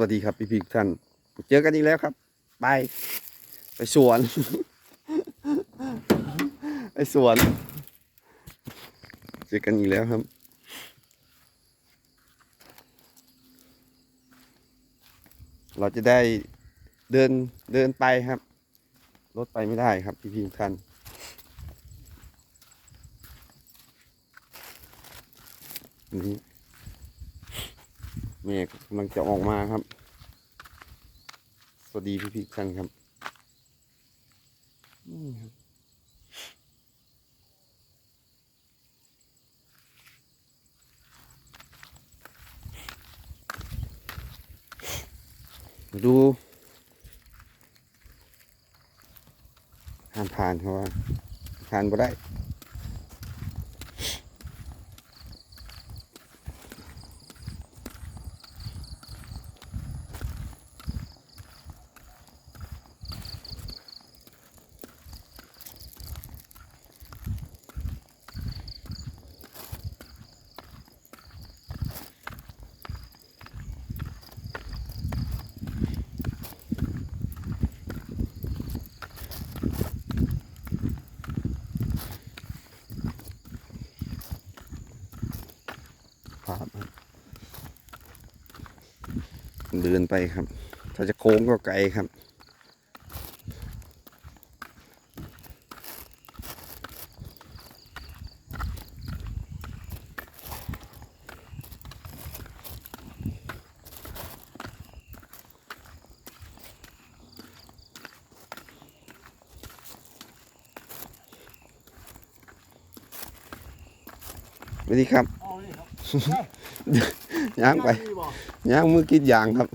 วัสดีครับพี่พี่ทุกท่าน เจอกันอีกแล้วครับ ไปไปสวน ไปสวน เจอกันอีกแล้วครับ เราจะได้เดินเดินไปครับ รถไปไม่ได้ครับ พี่พี่ทุกท่านนี่ เมฆกำลังจะออกมาครับ สวัสดีพี่พี่ๆท่านครับนี่ครับมาดูห้ามผ่านเขาว่าผ่านบ่ได้ ครับเดินไปครับ ถ้าจะโค้งก็ไกลครับสวัสดีครับ ย่างไปนี่บ่ย่างมือกินยางครับ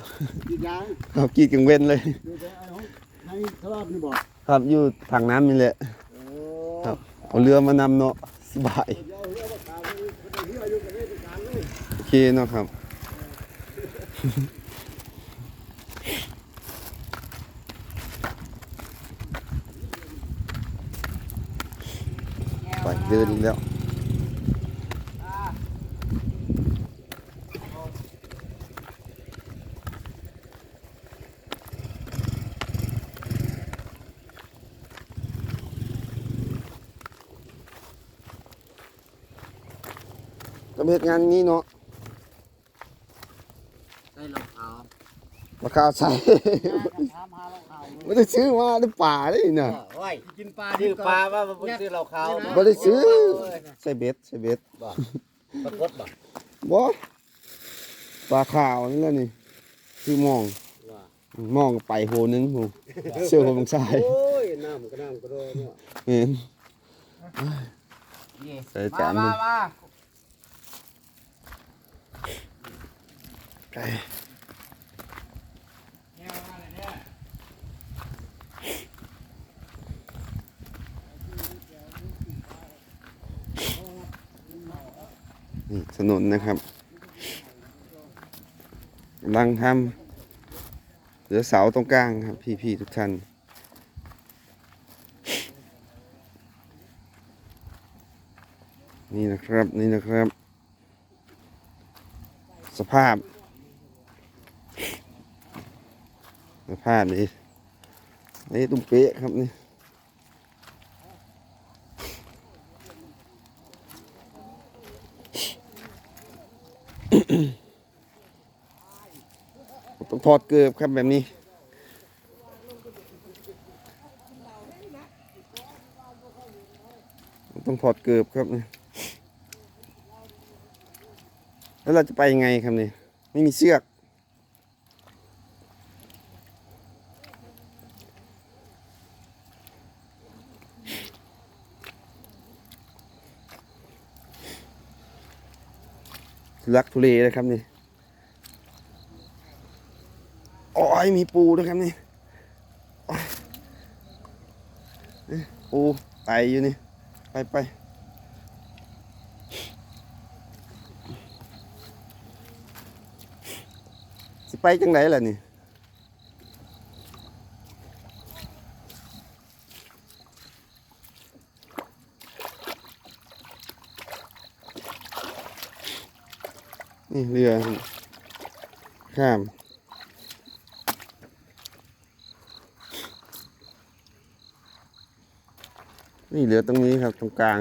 กินยางครับกินกังเว้นเลยอยู่ในไอ้ห้องในทลาบนี่บ่ครับอยู่ทางน้ำนี่แหละโอ้ครับเอาเรือมานำเนาะสบายเดี๋ยวเรือมาตามไปเรืออยู่กับเรือเป็นการเลยโอเคเนาะครับไปเดินอีกแล้ว ก็เหตุงานนี้เนาะใส่รองเท้าราคาใส่ถามหารองเท้าไม่ได้ซื้อมาในป่าเลยนะโอ้ยกินปลาชื่อปลาว่ามันชื่อเราเขาไม่ได้ซื้อใส่เบ็ดใส่เบ็ดปรากฏบ่บ่ปลาขาวนี่แหละนี่คือมองมองไปโหนึงหูเสื้อผมชายโอ้ยน้ำก็น้ำก็โดนเนี่ยเห็นนี่ใส่จานหนึงมา ไก่นี่ถนนนะครับกำลังทำเหลือเสาตรงกลางครับ พี่ๆทุกท่านนี่นะครับ นี่นะครับ สภาพ สภาพนี่นี่ตุ้มเป๊ะครับนี่ต้องถอดเกือบครับแบบนี้ต้องถอดเกือบครับนี่ แล้วเราจะไปยังไงครับนี่ไม่มีเชือก ลักทุเลเลยครับนี่โอ้ยมีปูด้วยครับนี่ปูไตอยู่นี่ ไปไป ไปจังไหนล่ะนี่นี่เรือข้ามนี่เหลือตรงนี้ครับตรงกลาง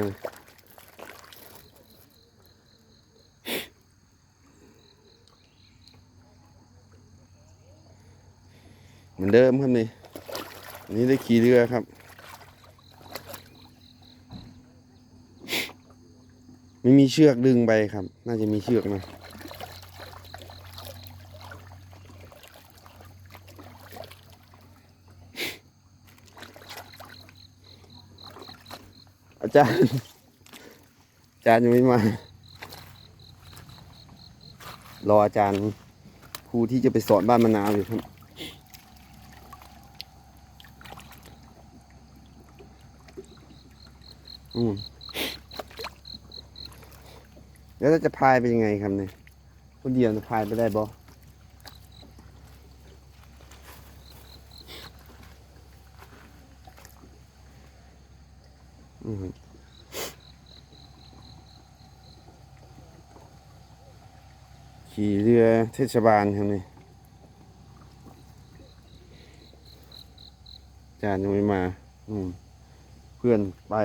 มือนเดิมครับนี่นนี้ได้ขี่เรือครับ ไม่มีเชือกดึงไปครับ น่าจะมีเชือกนะอาจารย์อาจารย์ยังไม่มา รออาจารย์ครูที่จะไปสอนบ้านมะนาวอยู่ครับ อืมแล้วจะพายไปยังไงครับเนี่ยคนเดียวจะพายไปได้บ่อืมขี่เรือเทศบาลครับนี่อาจารย์ยังไม่มา อืม เพื่อนไป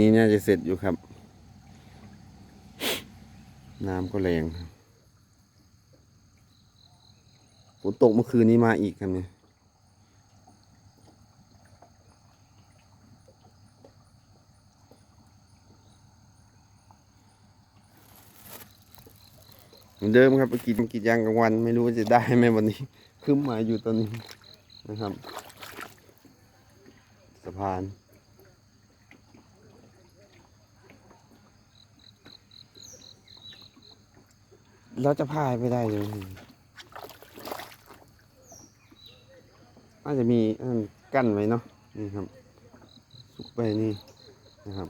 นี้น่าจะเสร็จอยู่ครับ น้ำก็แรงฝนตกเมื่อคืนนี้มาอีกครับเนี่ยเหมือนเดิมครับไปกินกินยางกลางวัน ไม่รู้ว่าจะได้ไหมวันนี้ขึ้นมาอยู่ตอนนี้นะครับ สะพาน เราจะพายไปได้เลยน่าจะมีกั้นไว้เนาะนี่ครับสุกไปนี่นะครับ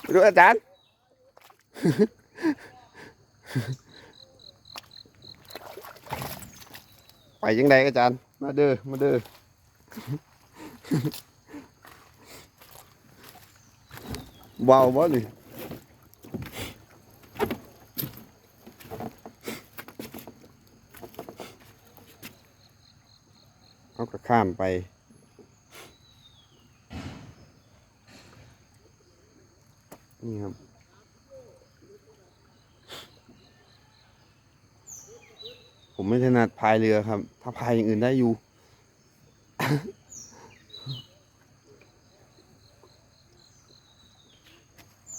ไปดูอาจารย์ ไปยังไงอาจารย์ มาเด้อมาเด้อว้าวบ่นี่ เขาก็ข้ามไป นี่ครับ ผมไม่ถนัดพายเรือครับ ถ้าพายอย่างอื่นได้อยู่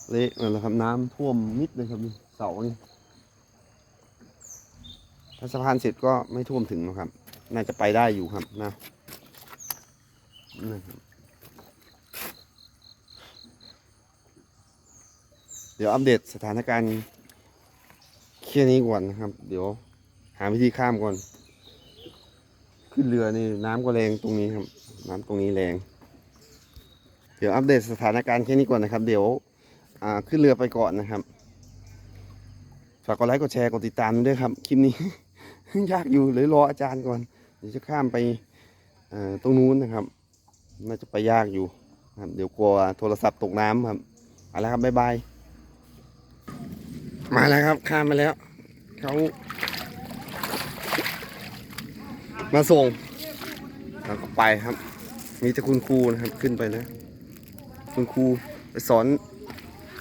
เละนั่แหละครับน้ำท่วมมิดเลยครับนี่เสานี่ถ้าสะพานเสร็จก็ไม่ท่วมถึงหรอกครับ น่าจะไปได้อยู่ครับนะนะเดี๋ยวอัปเดตสถานการณ์แค่นี้ก่อนนะครับ เดี๋ยวหาวิธีข้ามก่อน ขึ้นเรือนี่น้ำก็แรงตรงนี้ครับ น้ำตรงนี้แรง เดี๋ยวอัปเดตสถานการณ์แค่นี้ก่อนนะครับ เดี๋ยวขึ้นเรือไปก่อนนะครับฝากกดไลค์กดแชร์กดติดตามด้วยครับ คลิปนี้ ยากอยู่เลยรออาจารย์ก่อน เดี๋ยวจะข้ามไปตรงนู้นนะครับ น่าจะไปยากอยู่ครับเดี๋ยวกลัวโทรศัพท์ตกน้ำครับเอาละครับบ๊ายบายมาแล้วครับ ข้ามมาแล้วเขามาส่งแล้วก็ไปครับ มีแต่คุณครูนะครับขึ้นไปแล้ว คุณครูไปสอน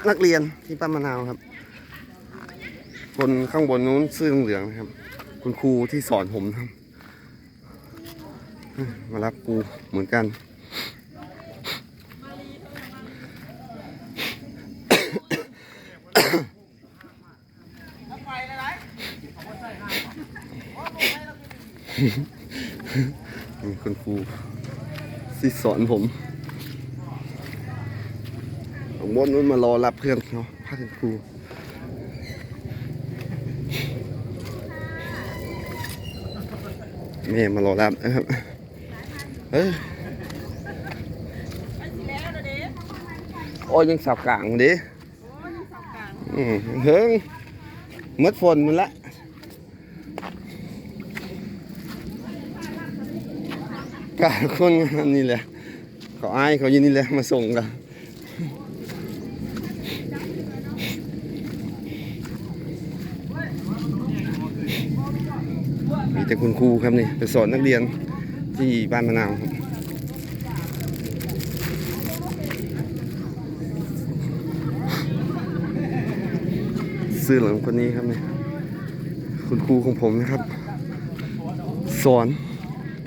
นักเรียนที่ป้านมะนาวครับ คนข้างบนนู้นเสื้อเหลืองนะครับ คุณครูที่สอนผมนะครับ มารับกูเหมือนกันนี่คุณครูที่สอนผมผมบนนู้นมารอรับเพื่อนเขาะพาคุณครูแม่มารอรับนะครับ โอ้ยังสับกลางดิเฮ้ยมืดฝนมันละกาคนงานนี่แหละ เขาอายเขายินนี่แหละมาส่งกันมีแต่คุณครูครับนี่ไปสอนนักเรียน ที่บ้านมะนาวครับซื้อหลังคนนี้ครับเนี่ยคุณครูของผมนะครับ สอน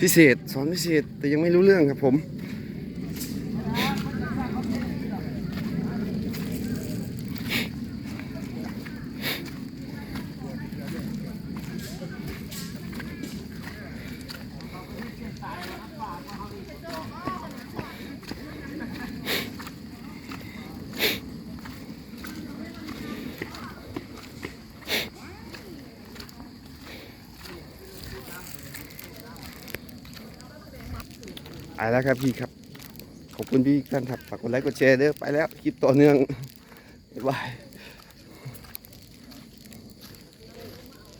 พิเศษ สอนพิเศษแต่ยังไม่รู้เรื่องครับผม ไปแล้วครับพี่ครับ ขอบคุณพี่ท่านครับ ฝากกดไลค์กดแชร์เด้อไปแล้วคลิปต่อเนื่องบ๊ายบาย